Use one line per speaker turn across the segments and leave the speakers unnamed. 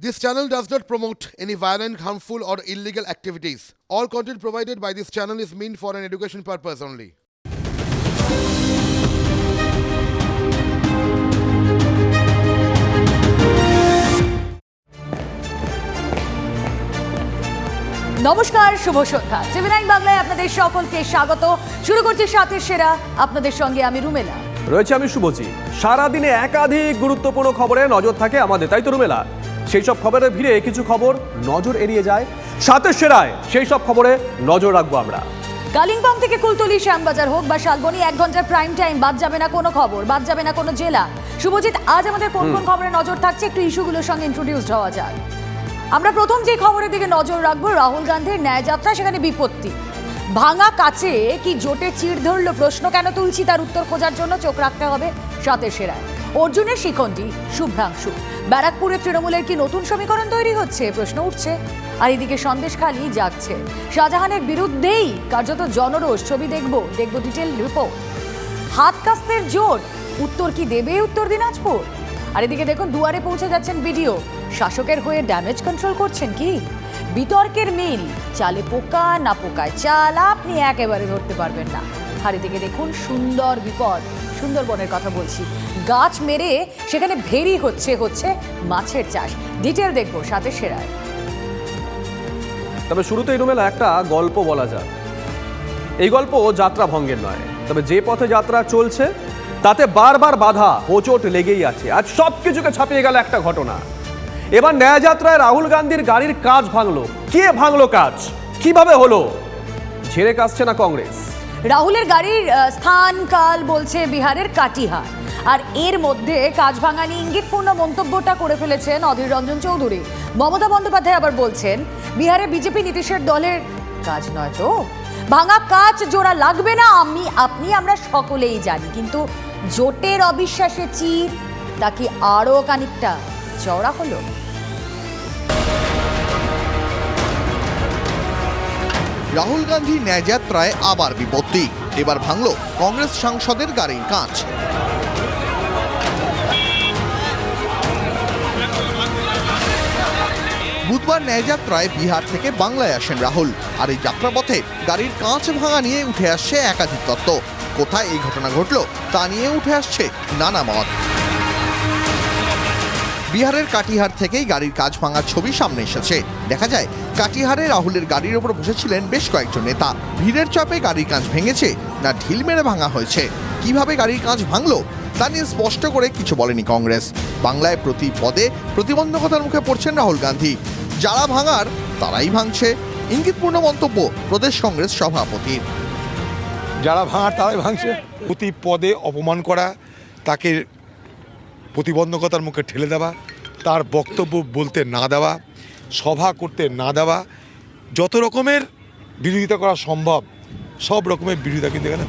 This channel does not promote any violent, harmful, or illegal activities. All content provided by this channel is meant for an education purpose only.
নমস্কার শুভ সন্ধ্যা TV nine বাংলায় আপনাদের সকলকে স্বাগত শুরু করছি সাথে সেরা আপনাদের সঙ্গে আমি রুমেলা
রয়েছে আমি শুভজিৎ সারাদিনে একাধিক গুরুত্বপূর্ণ খবরে নজর থাকে আমাদের তাই তো রুমেলা? সেই সব খবরের ভিড়ে কিছু খবর নজর এড়িয়ে যায় সাথে সেরায় সেই সব খবরে নজর রাখব আমরা।
কালিম্পং থেকে কুলতলি শ্যামবাজার হোক বা শালবনি এক ঘণ্টার প্রাইম টাইম বাদ যাবে না কোনো খবর বাদ যাবে না কোনো জেলা। শুভজিৎ আজ আমাদের কোন কোন খবরে নজর থাকছে? একটু ইস্যুগুলোর সঙ্গে ইন্ট্রোডিউসড হওয়া যাক। আমরা প্রথম যে খবরের দিকে নজর রাখব রাহুল গান্ধীর ন্যায়যাত্রা সেখানে বিপত্তি। ভাঙা কাছে কি জোটে চিড় ধরলো প্রশ্ন কেন তুলছি তার উত্তর খোঁজার জন্য চোখ রাখতে হবে সাথে সেরায়। অর্জুনের শিখণ্ডী শুভ্রাংশু। ব্যারাকপুরে তৃণমূলের কি নতুন সমীকরণ তৈরি হচ্ছে? প্রশ্ন উঠছে। আর এদিকে সন্দেশখালি জাগছে শাহজাহানের বিরুদ্ধেই কার্যত জনরোষ, ছবি দেখব দেখব ডিটেল রিপোর্ট হাত কাস্তের জোর উত্তর কি দেবে উত্তর দিনাজপুর? আর এদিকে দেখুন, দুয়ারে পৌঁছে যাচ্ছেন ভিডিও শাসকের হয়ে ড্যামেজ কন্ট্রোল করছেন কি? বিতর্কের মিল, চালে পোকা, না পোকায় চাল, আপনি একেবারে ধরতে পারবেন না। আর এদিকে দেখুন সুন্দর বিপদ, সুন্দরবনের কথা বলছি। গাছ মেরে সেখানে ভেরি হচ্ছে হচ্ছে মাছের চাষ। ডিটেল দেখব সাথে সেরায়।
তবে শুরুতেই রুমেলা একটা গল্প বলা যাক। এই গল্প যাত্রা ভঙ্গের নয়, তবে যে পথে যাত্রা চলছে, তাতে বারবার বাধা, হোচট লেগেই আছে। আজ সব কিছুকে ছাপিয়ে গেল একটা ঘটনা। এবার ন্যায়যাত্রায় রাহুল গান্ধীর গাড়ির কাজ ভাঙলো। কে ভাঙলো কাজ? কীভাবে হলো? ঝেড়ে কাটছে না কংগ্রেস।
রাহুলের গাড়ির স্থান, কাল বলছে বিহারের কাটিহার। আর এর মধ্যে কাজ ভাঙা নিয়ে ইঙ্গিতপূর্ণ মন্তব্যটা করে ফেলেছেন অধীর রঞ্জন চৌধুরী। মমতা বন্দ্যোপাধ্যায় আবার বলছেন, বিহারে বিজেপি নীতিশের দলের কাজ নয় তো? ভাঙা কাজ জোড়া লাগবে না, আমি, আপনি, আমরা সকলেই জানি। কিন্তু জোটের অবিশ্বাসে চির তা কি আরও খানিকটা? চওড়া হলো।
রাহুল গান্ধী ন্যায়যাত্রায় আবার বিপত্তি। এবার ভাঙল কংগ্রেস সাংসদের গাড়ির কাঁচ। বুধবার ন্যায়যাত্রায় বিহার থেকে বাংলায় আসেন রাহুল। আর এই যাত্রাপথে গাড়ির কাঁচ ভাঙা নিয়ে উঠে আসছে একাধিক তত্ত্ব। কোথায় এই ঘটনা ঘটল তা নিয়ে উঠে আসছে নানা মত। বিহারের কাটিহার থেকেই গাড়ির কাজ ভাঙার ছবি সামনে এসেছে। দেখা যায়, কাটিহারে রাহুলের গাড়ির ওপর বসেছিলেন বেশ কয়েকজন নেতা। ভিড়ের চাপে গাড়ির কাঁচ ভেঙেছে না, ঢিল মেরে ভাঙা হয়েছে। কীভাবে গাড়ির কাঁচ ভাঙলো, তা নিয়ে স্পষ্ট করে কিছু বলেনি কংগ্রেস। বাংলায় প্রতি পদে প্রতিবন্ধকতার মুখে পড়ছেন রাহুল গান্ধী। যারা ভাঙার, তারাই ভাঙছে। ইঙ্গিতপূর্ণ মন্তব্য প্রদেশ কংগ্রেস সভাপতির
যারা ভাঙার, তারাই ভাঙছে। প্রতি পদে অপমান করা, তাকে প্রতিবন্ধকতার মুখে ঠেলে দেওয়া, তার বক্তব্য বলতে না দেওয়া, সভা করতে না দেওয়া, যত রকমের বিরোধিতা করা সম্ভব, সব রকমের বিরোধিতা কিন্তু এখানে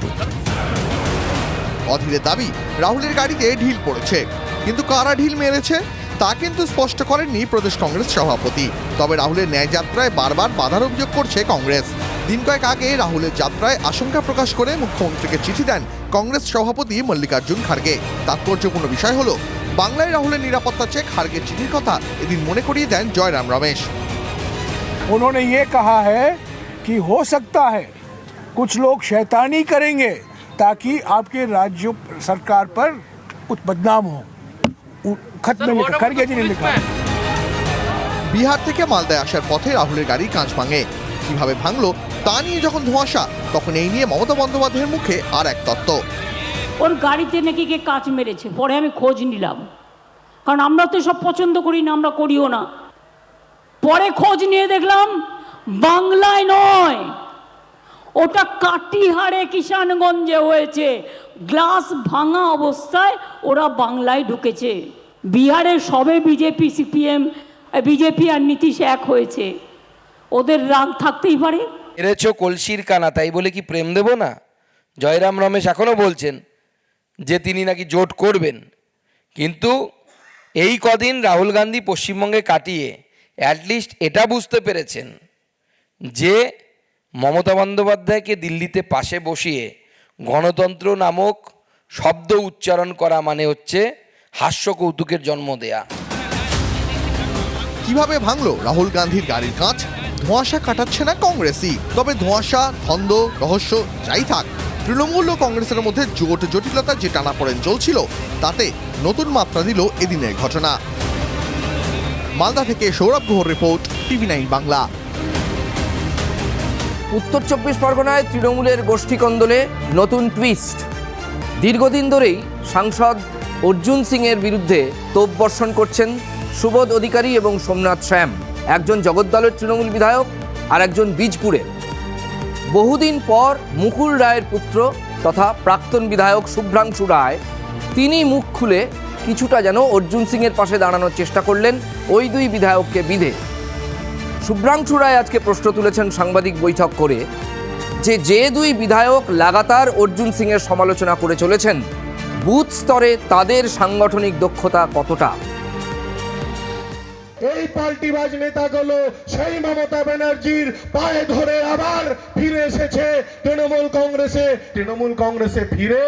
অধীরের দাবি, রাহুলের গাড়িতে ঢিল পড়েছে। কিন্তু কারা ঢিল মেরেছে, তা কিন্তু স্পষ্ট করেননি প্রদেশ কংগ্রেস সভাপতি। তবে রাহুলের ন্যায় যাত্রায় বারবার বাধার অভিযোগ করছে কংগ্রেস। দিন কয়েক আগে রাহুলের যাত্রায় আশঙ্কা প্রকাশ করে মুখ্যমন্ত্রীকে চিঠি দেন কংগ্রেস সভাপতি মল্লিকার্জুন খার্গে। তাৎপর্যপূর্ণ বিষয় হলো বাংলায় রাহুলের নিরাপত্তা চেক খার্গের চিঠির কথা এদিন মনে করিয়ে দেন জয়রাম রমেশ
उन्होंने ये कहा है कि हो सकता है कुछ लोग शैतानी करेंगे ताकि आपके राज्य सरकार पर कुछ बदनाम हो उ- खत में लिखा खड़गे जी ने लिखा
বিহার থেকে মালদায় আসার পথে রাহুলের গাড়ির কাঁচ ভাঙে কিভাবে ভাঙলো তা নিয়ে যখন ধোঁয়াশা তখন এই নিয়ে মমতা বন্দ্যোপাধ্যায়ের মুখে আর এক তত্ত্ব
ওর গাড়িতে নাকি কে কাজ মেরেছে। পরে আমি খোঁজ নিলাম। কারণ আমরা তো সব পছন্দ করি না, আমরা করিও না। পরে খোঁজ নিয়ে দেখলাম, বাংলায় নয়। ওটা কাটিহারে কিষানগঞ্জে হয়েছে। গ্লাস ভাঙা অবস্থায় ওরা বাংলায় ঢুকেছে। বিহারে সবে বিজেপি, সিপিএম বিজেপি আর নীতিশ এক হয়েছে। ওদের রাগ থাকতেই পারে।
মেরেছ কলসির কানা, তাই বলে কি প্রেম দেব না? জয়রাম রমেশ এখনও বলছেন যে তিনি নাকি জোট করবেন। কিন্তু এই কদিন রাহুল গান্ধী পশ্চিমবঙ্গে কাটিয়ে অ্যাটলিস্ট এটা বুঝতে পেরেছেন যে মমতা বন্দ্যোপাধ্যায়কে দিল্লিতে পাশে বসিয়ে গণতন্ত্র নামক শব্দ উচ্চারণ করা মানে হচ্ছে হাস্য কৌতুকের জন্ম দেয়া।
কীভাবে ভাঙলো রাহুল গান্ধীর গাড়ির কাঁচ? ধোঁয়াশা কাটাচ্ছে না কংগ্রেসই। তবে ধোঁয়াশা, ধন্দ, রহস্য, যাই থাক। তৃণমূল ও কংগ্রেসের মধ্যে জোট জটিলতা যে টানাপোড়েন চলছিল, তাতে নতুন মাত্রা দিল এদিনের ঘটনা। মালদা থেকে সৌরভ গুহর রিপোর্ট, টিভি নাইন বাংলা।
উত্তর চব্বিশ পরগনায় তৃণমূলের গোষ্ঠী কন্দলে নতুন টুইস্ট দীর্ঘদিন ধরেই সাংসদ অর্জুন সিংয়ের বিরুদ্ধে তোপ বর্ষণ করছেন সুবোধ অধিকারী এবং সোমনাথ শ্যাম। একজন জগদ্দলের তৃণমূল বিধায়ক আর একজন বীজপুরের। বহুদিন পর মুকুল রায়ের পুত্র তথা প্রাক্তন বিধায়ক শুভ্রাংশু রায় তিনি মুখ খুলে কিছুটা যেন অর্জুন সিংয়ের পাশে দাঁড়ানোর চেষ্টা করলেন ওই দুই বিধায়ককে বিধে। শুভ্রাংশু রায় আজকে প্রশ্ন তুলেছেন সাংবাদিক বৈঠক করে যে যে দুই বিধায়ক লাগাতার অর্জুন সিংয়ের সমালোচনা করে চলেছেন, বুথ স্তরে তাদের সাংগঠনিক দক্ষতা কতটা?
এই পাল্টিবাজ নেতাগুলো সেই মমতা ব্যানার্জির পায়ে ধরে আবার ফিরে এসেছে তৃণমূল কংগ্রেসে। তৃণমূল কংগ্রেসে ফিরে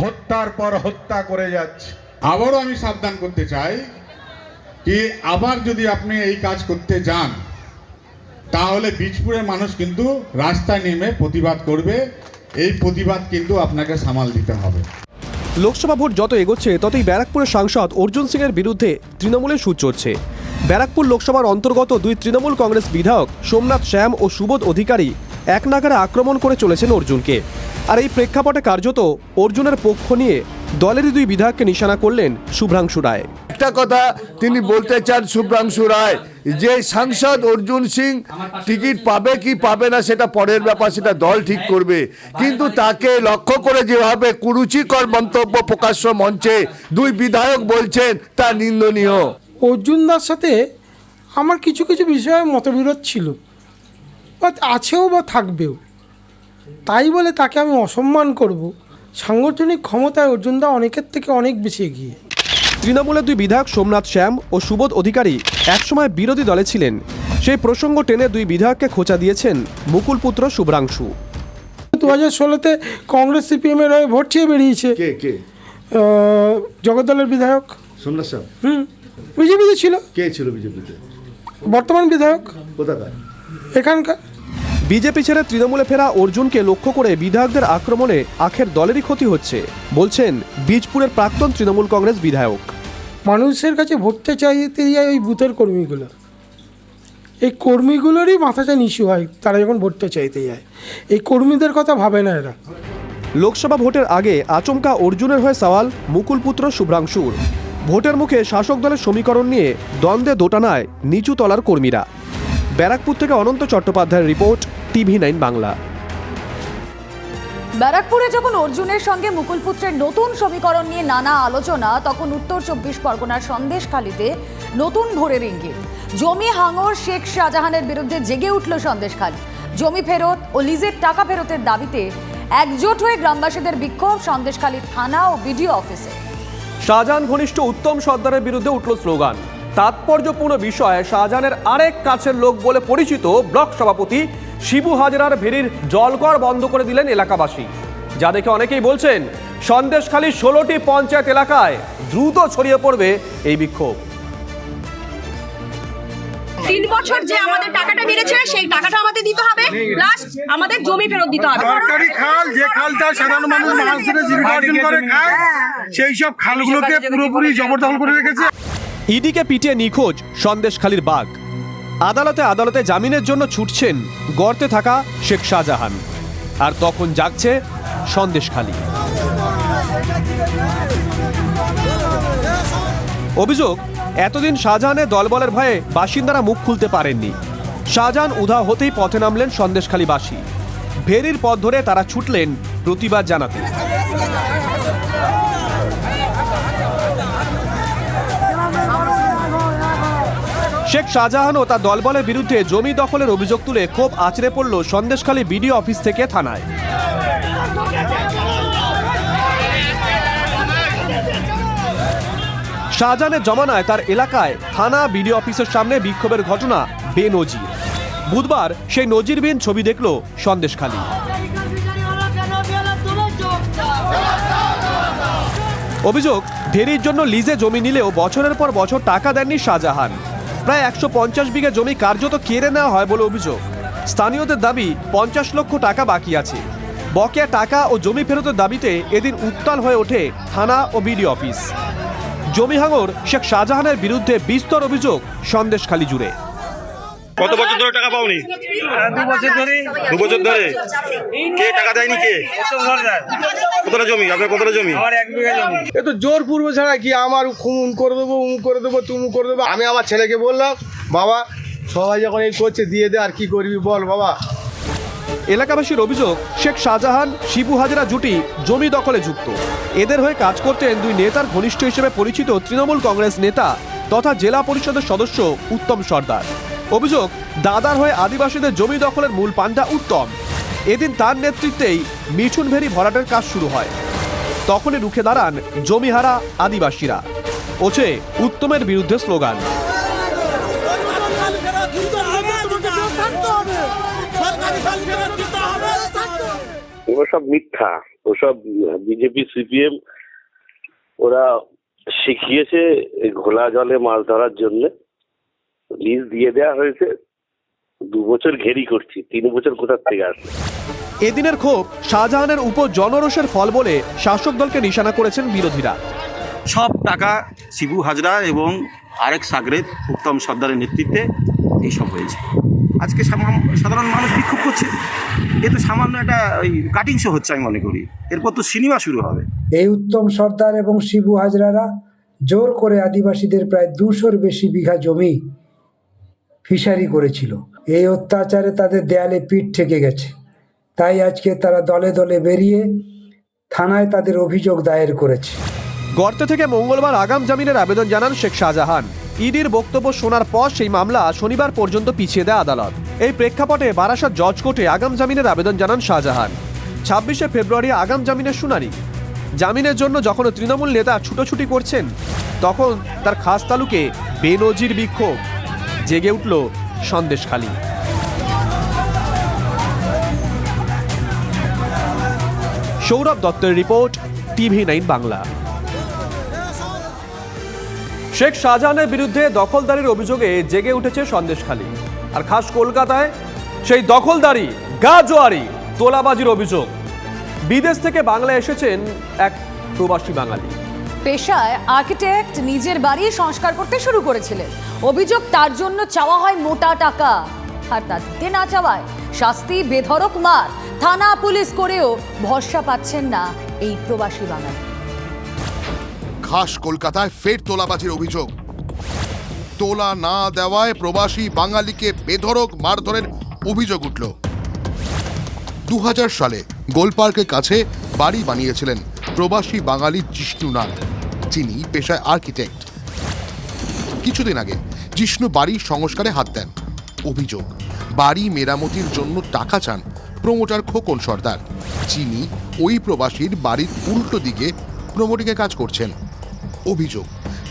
হত্যার পর হত্যা করে যাচ্ছে।
আবারও আমি সাবধান করতে চাই কি আবার যদি আপনি এই কাজ করতে যান, তাহলে বীজপুরের মানুষ কিন্তু রাস্তায় নেমে প্রতিবাদ করবে। এই প্রতিবাদ কিন্তু আপনাকে সামাল দিতে হবে।
লোকসভা ভোট যত এগোচ্ছে, ততই ব্যারাকপুরের সাংসদ অর্জুন সিংয়ের বিরুদ্ধে তৃণমূলের সুর চড়ছে। ব্যারাকপুর লোকসভার অন্তর্গত দুই তৃণমূল কংগ্রেস বিধায়ক সোমনাথ শ্যাম ও সুবোধ অধিকারী এক নাগারে আক্রমণ করে চলেছেন অর্জুনকে। আর এই প্রেক্ষাপটে কার্যত অর্জুনের পক্ষ নিয়ে দলেরই দুই বিধায়ককে নিশানা করলেন শুভ্রাংশু রায়।
একটা কথা তিনি বলতে চান শুভ্রাংশু রায় যে সাংসদ অর্জুন সিং টিকিট পাবে কি পাবে না সেটা পরের ব্যাপার সেটা দল ঠিক করবে। কিন্তু তাকে লক্ষ্য করে যেভাবে কুরুচিকর মন্তব্য প্রকাশ্য মঞ্চে দুই বিধায়ক বলছেন তা নিন্দনীয়।
অর্জুন দার সাথে আমার কিছু কিছু বিষয়ে মতবিরোধ ছিল। বা আছেও বা থাকবেও। তাই বলে তাকে আমি অসম্মান করব। সাংগঠনিক ক্ষমতায় অর্জুন দা অনেকের থেকে অনেক বেশি এগিয়ে।
তৃণমূলের দুই বিধায়ক সোমনাথ শ্যাম ও সুবোধ অধিকারী একসময় বিরোধী দলে ছিলেন। সেই প্রসঙ্গ টেনে দুই বিধায়ককে খোঁচা দিয়েছেন মুকুল পুত্র শুভ্রাংশু।
দু হাজার ষোলোতে কংগ্রেস সিপিএমের হয়ে ভোট চেয়ে বেরিয়েছে।
কে কে?
জগদ্দলের বিধায়ক।
সোমনাথ সাহ
হুম বিজেপিতে ছিল।
কে ছিল বিজেপিতে?
বর্তমান বিধায়ক।
কোথাকার?
এখানকার
বিজেপি ছেড়ে তৃণমূলে ফেরা অর্জুনকে লক্ষ্য করে বিধায়কদের আক্রমণে আখের দলেরই ক্ষতি হচ্ছে বলছেন বীজপুরের প্রাক্তন তৃণমূল কংগ্রেস বিধায়ক।
মানুষের কাছে ভোটটা চাইতে যায় ওই বুথের কর্মীগুলো। এই কর্মীগুলোরই মাথাটা নিচু হয় তারা যখন ভোটটা চাইতে যায়। এই কর্মীদের কথা ভাবে না এরা।
লোকসভা ভোটের আগে আচমকা অর্জুনের হয়ে সওয়াল মুকুল পুত্র শুভ্রাংশুর। ভোটের মুখে শাসক দলের সমীকরণ নিয়ে দ্বন্দ্বে দোটানায় নিচু তলার কর্মীরা। ব্যারাকপুর থেকে অনন্ত চট্টোপাধ্যায়ের রিপোর্ট টিভি নাইন বাংলা।
ব্যারাকপুরে যখন অর্জুনের সঙ্গে মুকুল পুত্রের নতুন সমীকরণ নিয়ে নানা আলোচনা তখন উত্তর চব্বিশ পরগনার সন্দেশখালিতে নতুন ভোরের ইঙ্গিত। জমি হাঙর শেখ শাহজাহানের বিরুদ্ধে জেগে উঠল সন্দেশখালী। জমি ফেরত ও লিজের টাকা ফেরতের দাবিতে একজোট হয়ে গ্রামবাসীদের বিক্ষোভ সন্দেশখালী থানা ও বিডিও অফিসে।
শাহজাহান ঘনিষ্ঠ উত্তম সর্দারের বিরুদ্ধে উঠল স্লোগান। তাৎপর্যপূর্ণ বিষয়ে শাহজাহানের আরেক কাছের লোক বলে পরিচিত ব্লক সভাপতি শিবু হাজরার ভেরির জলকর বন্ধ করে দিলেন এলাকাবাসী। যা দেখে অনেকেই বলছেন সন্দেশখালী ষোলোটি পঞ্চায়েত এলাকায় দ্রুত ছড়িয়ে পড়বে এই বিক্ষোভ।
তিন বছর যে আমাদের টাকাটা বেড়েছে সেই টাকাটা আমাদের দিতে হবে। প্লাস আমাদের জমি ফেরত দিতে হবে।
সরকারি খাল যে খালটা সাধারণ মানুষ মাছ ধরে জীবিকা অর্জন করে খায় সেই সব খালগুলোকে পুরোপুরি জবরদখল করে রেখেছে।
ইডিকে পিটিয়ে নিখোঁজ সন্দেশখালীর বাঘ। আদালতে আদালতে জামিনের জন্য ছুটছেন গর্তে থাকা শেখ শাহজাহান। আর তখন জাগছে সন্দেশখালী অভিযোগ, এতদিন শাহজাহানের দলবলের ভয়ে বাসিন্দারা মুখ খুলতে পারেননি। শাহজাহান উধা হতেই পথে নামলেন সন্দেশখালীবাসী ভেরির পথ ধরে তারা ছুটলেন প্রতিবাদ জানাতে। শেখ শাহজাহান ও তার দলবলের বিরুদ্ধে জমি দখলের অভিযোগ তুলে ক্ষোভ আছড়ে পড়ল সন্দেশখালী বিডিও অফিস থেকে থানায়। শাহজাহানের জমানায় তার এলাকায় থানা বিডিও অফিসের সামনে বিক্ষোভের ঘটনা বেনজির। বুধবার সেই নজিরবিহীন ছবি দেখল সন্দেশখালী। অভিযোগ ঢেরির জন্য লিজে জমি নিলেও বছরের পর বছর টাকা দেননি শাহজাহান। প্রায় একশো পঞ্চাশ বিঘা জমি কার্যত কেড়ে নেওয়া হয় বলে অভিযোগ। স্থানীয়দের দাবি, পঞ্চাশ লক্ষ টাকা বাকি আছে। বকেয়া টাকা ও জমি ফেরতের দাবিতে এদিন উত্তাল হয়ে ওঠে থানা ও বিডি অফিস। জমি হাঙর শেখ শাহজাহানের বিরুদ্ধে বিস্তর অভিযোগ সন্দেশখালি জুড়ে।
কত বছর ধরে টাকা পাওনি? দু বছর ধরে। দু বছর ধরে? কে টাকা দেয়নি কে? কতটা জমি? আপনার কতটা জমি?
এ তো জোর পূর্ব ছাড়া কি আমার খুন করে দেবো উম করে দেবো তুম করে দেবো? আমি আমার ছেলেকে বললাম বাবা সবাই যখন এই করছে দিয়ে দে আর কি করবি বল বাবা।
এলাকাবাসীর অভিযোগ শেখ শাহজাহান শিবু হাজরা জুটি জমি দখলে যুক্ত। এদের হয়ে কাজ করতেন দুই নেতার ঘনিষ্ঠ হিসেবে পরিচিত তৃণমূল কংগ্রেস নেতা তথা জেলা পরিষদের সদস্য উত্তম সর্দার। অভিযোগ, দাদার হয়ে আদিবাসীদের জমি দখলের মূল পান্ডা উত্তম। এদিন তার নেতৃত্বেই মিঠুন ভেরি ভরাটের কাজ শুরু হয়। তখনই রুখে দাঁড়ান জমিহারা আদিবাসীরা। ওছে, উত্তমের বিরুদ্ধে স্লোগান।
ওগুলো সব মিথ্যা। ওসব বিজেপি, সিপিএম, ওরা শিখিয়েছে ঘোলা জলে মাছ ধরার জন্য। লিজ দিয়ে দেওয়া হয়েছে দু বছর ঘেরি করছি তিন বছর কোথার থেকে আসবে?
এদিনের ক্ষোভ শাহজাহানের উপর জনরোষের ফল বলে শাসক দলকে নিশানা করেছেন বিরোধীরা।
সব টাকা শিবু হাজরা এবং আরেক সাগরেদ উত্তম সর্দারের নেতৃত্বে এইসব হয়েছে। আজকে সামা- সাধারণ মানুষ বিক্ষোভ করছে। এ তো সামান্য একটা ওই কাটিং শো হচ্ছে আমি মনে করি। এরপর তো সিনেমা শুরু হবে।
এই উত্তম সর্দার এবং শিবু হাজরারা জোর করে আদিবাসীদের প্রায় দুশোর বেশি বিঘা জমি ফিশারি করেছিল। এই অত্যাচারে তাদের দেয়ালে পিঠ থেকে গেছে। তাই আজকে তারা দলে দলে বেরিয়ে থানায় তাদের অভিযোগ দায়ের করেছে।
গর্তে থেকে মঙ্গলবার আগাম জামিনের আবেদন জানান শেখ শাহজাহান। ইডির বক্তব্য শোনার পর সেই মামলা শনিবার পর্যন্ত পিছিয়ে দেয় আদালত। এই প্রেক্ষাপটে বারাসাত জজ কোর্টে আগাম জামিনের আবেদন জানান শাহজাহান। ছাব্বিশে ফেব্রুয়ারি আগাম জামিনের শুনানি। জামিনের জন্য যখন তৃণমূল নেতা ছুটোছুটি করছেন, তখন তার খাস তালুকে বেনজির বিক্ষোভ। জেগে উঠল সন্দেশখালী সৌরভ দত্তের report, TV nine Bangla. Sheikh শাহজাহানের বিরুদ্ধে দখলদারির অভিযোগে জেগে উঠেছে সন্দেশখালী আর খাস কলকাতায় সেই দখলদারি, গাজোয়ারি, তোলাবাজির অভিযোগ। বিদেশ থেকে বাংলায় এসেছেন এক প্রবাসী বাঙালি।
পেশায় আর্কিটেক্ট নিজের বাড়ি সংস্কার করতে শুরু করেছিলেন। অভিযোগ তার জন্য চাওয়া হয় মোটা টাকা। আর তা দিতে না চাওয়ায় শাস্তি বেধরক মার। থানা পুলিশ করেও ভরসা পাচ্ছেন না এই প্রবাসী বাঙালি।
খাস কলকাতায় ফের তোলাবাজির অভিযোগ। তোলা না দেওয়ায় প্রবাসী বাঙালিকে বেধরক মারধরের অভিযোগ উঠল। দু হাজার সালে গোলপার্কের কাছে বাড়ি বানিয়েছিলেন প্রবাসী বাঙালি জিষ্ণুনাথ যিনি পেশায় আর্কিটেক্ট। কিছুদিন আগে জিষ্ণু বাড়ির সংস্কারে হাত দেন। অভিযোগ, বাড়ি মেরামতির জন্য টাকা চান প্রমোটার খোকন সর্দার, যিনি ওই প্রবাসীর বাড়ির উল্টো দিকে প্রমোটিংয়ে কাজ করছেন। অভিযোগ,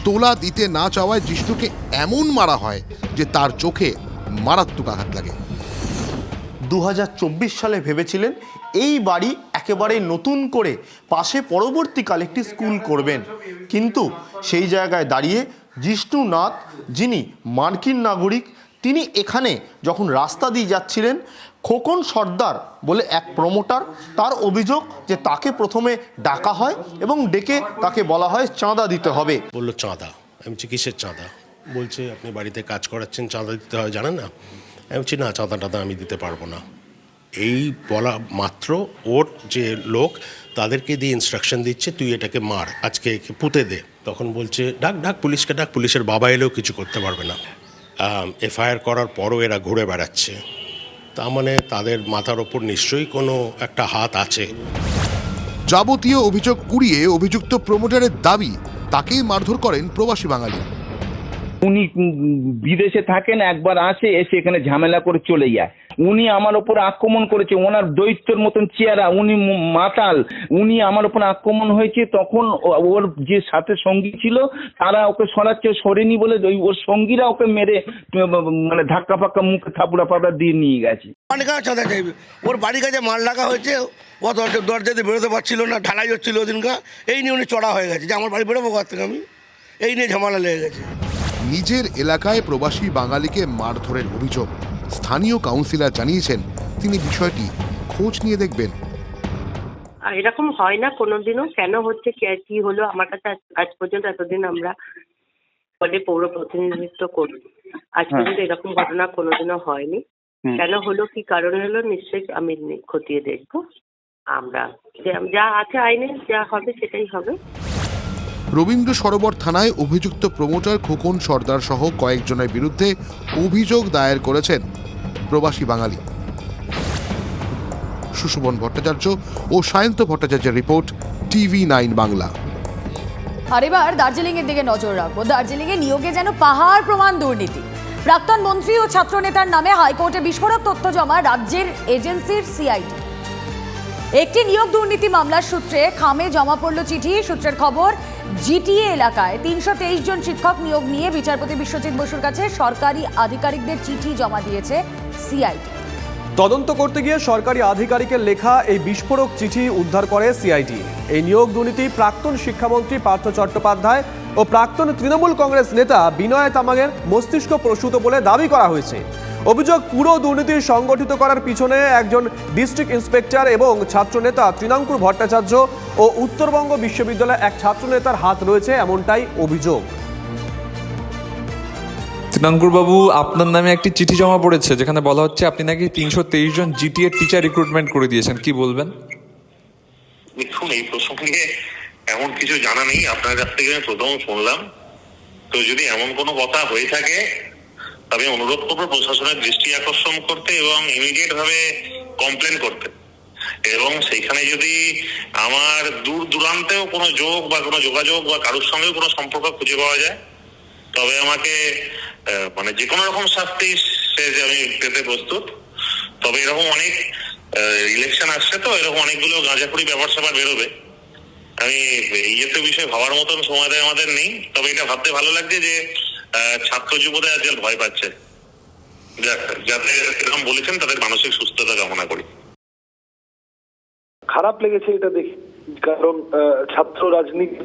তোলা দিতে না চাওয়ায় জিষ্ণুকে এমন মারা হয় যে তার চোখে মারাত্মক আঘাত লাগে।
দু হাজার চব্বিশ সালে ভেবেছিলেন এই বাড়ি একেবারে নতুন করে পাশে পরবর্তীকালে একটি স্কুল করবেন। কিন্তু সেই জায়গায় দাঁড়িয়ে জিষ্ণুনাথ, যিনি মার্কিন নাগরিক, তিনি এখানে যখন রাস্তা দিয়ে যাচ্ছিলেন, খোকন সর্দার বলে এক প্রমোটার তার অভিযোগ যে তাকে প্রথমে ডাকা হয় এবং ডেকে তাকে বলা হয় চাঁদা দিতে হবে।
বলল, চাঁদা। আমি কিসের চাঁদা? বলছে, আপনি বাড়িতে কাজ করাচ্ছেন, চাঁদা দিতে হয়। জানেন না? আমি বলছি, না চাঁদা টাদা আমি দিতে পারব না। এই বলা মাত্র ওর যে লোক তাদেরকে দিয়ে ইনস্ট্রাকশন দিচ্ছে তুই এটাকে মার আজকে পুঁতে দে। তখন বলছে ডাক ডাক পুলিশকে ডাক পুলিশের বাবা এলেও কিছু করতে পারবে না। এফআইআর করার পরও এরা ঘুরে বেড়াচ্ছে। তার মানে তাদের মাথার ওপর নিশ্চয়ই কোনো একটা হাত আছে।
যাবতীয় অভিযোগ কুড়িয়ে অভিযুক্ত প্রমোটারের দাবি তাকেই মারধর করেন প্রবাসী বাঙালি।
উনি বিদেশে থাকেন একবার আসে এসে এখানে ঝামেলা করে চলে যায়। উনি আমার ওপর আক্রমণ করেছে ওনার দৈত্যর মতন চেহারা উনি মাতাল। উনি আমার ওপর আক্রমণ হয়েছে তখন ও- ওর যে সাথে সঙ্গী ছিল তারা ওকে সরাচ্ছে সরেনি বলে ওই ওর সঙ্গীরা ওকে মেরে মানে ধাক্কা ফাক্কা মুখে থাপুড়া ফাপড়া দিয়ে নিয়ে গেছে।
মানে ওর বাড়ির কাছে মাল রাখা হয়েছে ও দরজা দরজা দিয়ে বেরোতে পারছিল না ঢালাই হচ্ছিল ওদিনকা এই নিয়ে উনি চড়া হয়ে গেছে। যে আমার বাড়ি বেরোবো ঘর থেকে আমি? এই নিয়ে ঝামেলা লেগে গেছে।
নিজের এলাকায় প্রবাসী বাঙালিকে মারধরের অভিযোগ। স্থানীয় কাউন্সিলর জানিয়েছেন তিনি বিষয়টি খোঁজ নিয়ে দেখবেন।
আর এরকম হয় না কোনোদিনও কেন হচ্ছে কি হলো আমার কাছে আজ- আজ পর্যন্ত এতদিন আমরা বলে পৌর প্রতিনিধিত্ব করি আজ পর্যন্ত এরকম ঘটনা কোনোদিনও হয়নি। কেন হলো কি কারণে হলো নিশ্চয়ই আমি খতিয়ে দেখব। আমরা যা আছে আইনে যা হবে সেটাই হবে।
রবীন্দ্র সরোবর থানায় অভিযুক্ত প্রমোটার খোকন সর্দার সহ কয়েকজনের বিরুদ্ধে অভিযোগ দায়ের করেছেন প্রবাসী বাঙালি। সুশোভন ভট্টাচার্য ও সায়ন্ত ভট্টাচার্যের রিপোর্ট, টিভি নাইন বাংলা।
আর এবার দার্জিলিং এর দিকে নজর রাখব। দার্জিলিং এ নিয়োগে যেন পাহাড় প্রমাণ দুর্নীতি। প্রাক্তন মন্ত্রী ও ছাত্রনেতার নামে হাইকোর্টে বিস্ফোরক তথ্য জমা রাজ্যের এজেন্সির সিআইডি। একটি নিয়োগ দুর্নীতি মামলার সূত্রে খামে জমা পড়ল চিঠি, সূত্রের খবর জিটিএ এলাকায় তিনশো তেইশ জন শিক্ষক নিয়োগ নিয়ে বিচারপতি বিশ্বজিৎ বসুর কাছে সরকারি আধিকারিকদের চিঠি জমা দিয়েছে সিআইডি।
তদন্ত করতে গিয়ে সরকারি আধিকারিকের লেখা এই বিস্ফোরক চিঠি উদ্ধার করে সিআইটি এই নিয়োগ দুর্নীতি প্রাক্তন শিক্ষামন্ত্রী পার্থ চট্টোপাধ্যায় ও প্রাক্তন তৃণমূল কংগ্রেস নেতা বিনয় তামাংয়ের মস্তিষ্ক প্রসূত বলে দাবি করা হয়েছে। অভিযোগ পুরো দুর্নীতি সংগঠিত করার পিছনে একজন ডিস্ট্রিক্ট ইন্সপেক্টর এবং ছাত্রনেতা তৃণাঙ্কুর ভট্টাচার্য ও উত্তরবঙ্গ বিশ্ববিদ্যালয়ের এক ছাত্রনেতার হাত রয়েছে এমনটাই অভিযোগ।
তৃণাঙ্কুর বাবু আপনার নামে একটি চিঠি জমা পড়েছে যেখানে বলা হচ্ছে আপনি নাকি তিনশো তেইশ জন জিটিএ টিচার রিক্রুটমেন্ট করে দিয়েছেন কি বলবেন?
দেখুন এই প্রসঙ্গে এমন কিছু জানা নেই আপনার কাছ থেকে আমি প্রথম শুনলাম। তো যদি এমন কোনো কথা হয়ে থাকে তবে অনুরোধ করব প্রশাসনের দৃষ্টি আকর্ষণ করতে এবং ইমিডিয়েট ভাবে কমপ্লেন করতে। এবং সেখানে যদি আমার দূর দূরান্তেও কোনো যোগ বা কোনো যোগাযোগ বা কারোর সঙ্গেও কোনো সম্পর্ক খুঁজে পাওয়া যায়, তবে আমাকে মানে যে কোনো রকম শাস্তি সে যে আমি পেতে প্রস্তুত। তবে এরকম অনেক ইলেকশন আসছে তো, এরকম অনেকগুলো গাঁজাখুরি ব্যাপার স্যাপার বেরোবে। আমি এই ইয়েতে বিষয়ে ভাবার মতন সময় দেয় আমাদের নেই, তবে এটা ভাবতে ভালো লাগছে যে ছাত্র যুবদের আজকাল ভয় পাচ্ছে। যাদের এরকম বলেছেন, তাদের মানসিক সুস্থতা কামনা করি।
খারাপ লেগেছে এটা দেখে, কারণ ছাত্র রাজনীতি,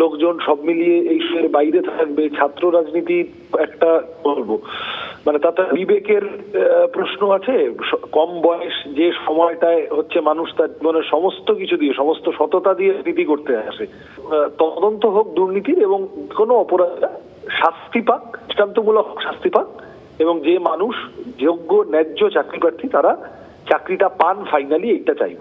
লোকজন সব মিলিয়ে এই এর বাইরে থাকবে, ছাত্র রাজনীতি একটা বলব। মানে তাতে বিবেকের প্রশ্ন আছে কম বয়স যে সময়টায় হচ্ছে মানুষ তার জীবনের সমস্ত কিছু দিয়ে, সমস্ত সততা দিয়ে নীতি করতে আসে। তদন্ত হোক দুর্নীতির এবং কোনো অপরাধ শাস্তি পাক দৃষ্টান্তমূলক শাস্তি পাক, এবং যে মানুষ যোগ্য, ন্যায্য চাকরি প্রার্থী, তারা চাকরিটা পান ফাইনালি এইটা চাইব।